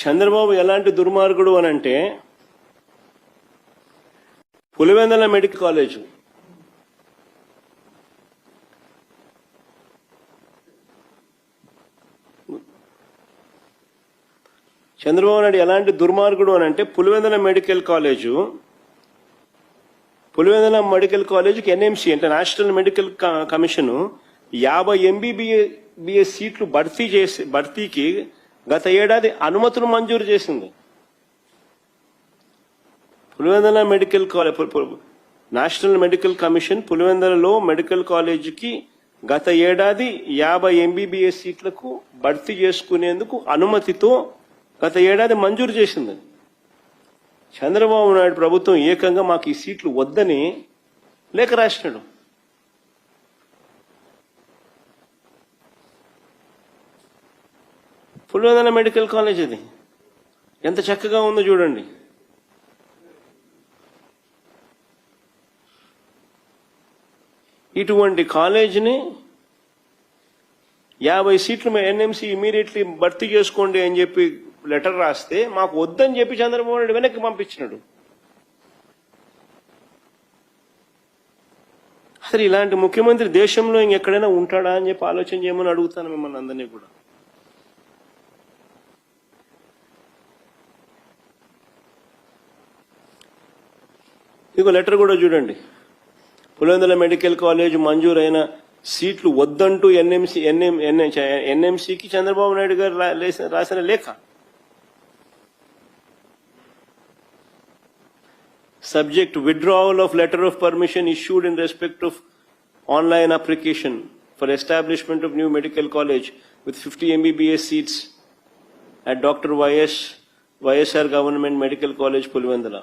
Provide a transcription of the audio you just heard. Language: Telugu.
చంద్రబాబు ఎలాంటి దుర్మార్గుడు అని అంటే పులివెందల మెడికల్ కాలేజ్. చంద్రబాబు నాయుడు ఎలాంటి దుర్మార్గుడు అని అంటే Pulivendula medical college. Pulivendula medical కాలేజీకి ఎన్ఎంసి అంటే నేషనల్ మెడికల్ కమిషన్ యాభై ఎంబీబీఏ సీట్లు భర్తీ చేసి భర్తీకి గత ఏడాది అనుమతులు మంజూరు చేసింది. Pulivendula medical college national medical commission పులివెందలలో medical కాలేజీకి గత ఏడాది యాభై ఎంబీబీఎస్ సీట్లకు భర్తీ చేసుకునేందుకు అనుమతితో గత ఏడాది మంజూరు చేసింది. చంద్రబాబు నాయుడు ప్రభుత్వం ఏకంగా మాకు ఈ సీట్లు వద్దని లేఖ రాసినాడు. పులివెందల మెడికల్ కాలేజ్ ఇది ఎంత చక్కగా ఉందో చూడండి. ఇటువంటి కాలేజీని యాభై సీట్లు ఎన్ఎంసీ ఇమీడియట్లీ భర్తీ చేసుకోండి అని చెప్పి లెటర్ రాస్తే మాకు వద్దని చెప్పి చంద్రబాబు నాయుడు వెనక్కి పంపించినాడు. అసలు ఇలాంటి ముఖ్యమంత్రి దేశంలో ఇంకెక్కడైనా ఉంటాడా అని చెప్పి ఆలోచన చేయమని అడుగుతాను మిమ్మల్ని అందరినీ కూడా. ఇంకో లెటర్ కూడా చూడండి. పులివెందుల మెడికల్ కాలేజ్ మంజూరైన సీట్లు వద్దంటూ ఎన్ఎంసీ ఎన్ఎం ఎన్ఎంసీకి చంద్రబాబు నాయుడు గారు రాసిన లేఖ. Subject withdrawal of letter of permission issued in respect of online application for establishment of new medical college with fifty MBBS seats at doctor YS YSR government medical college Pulivendula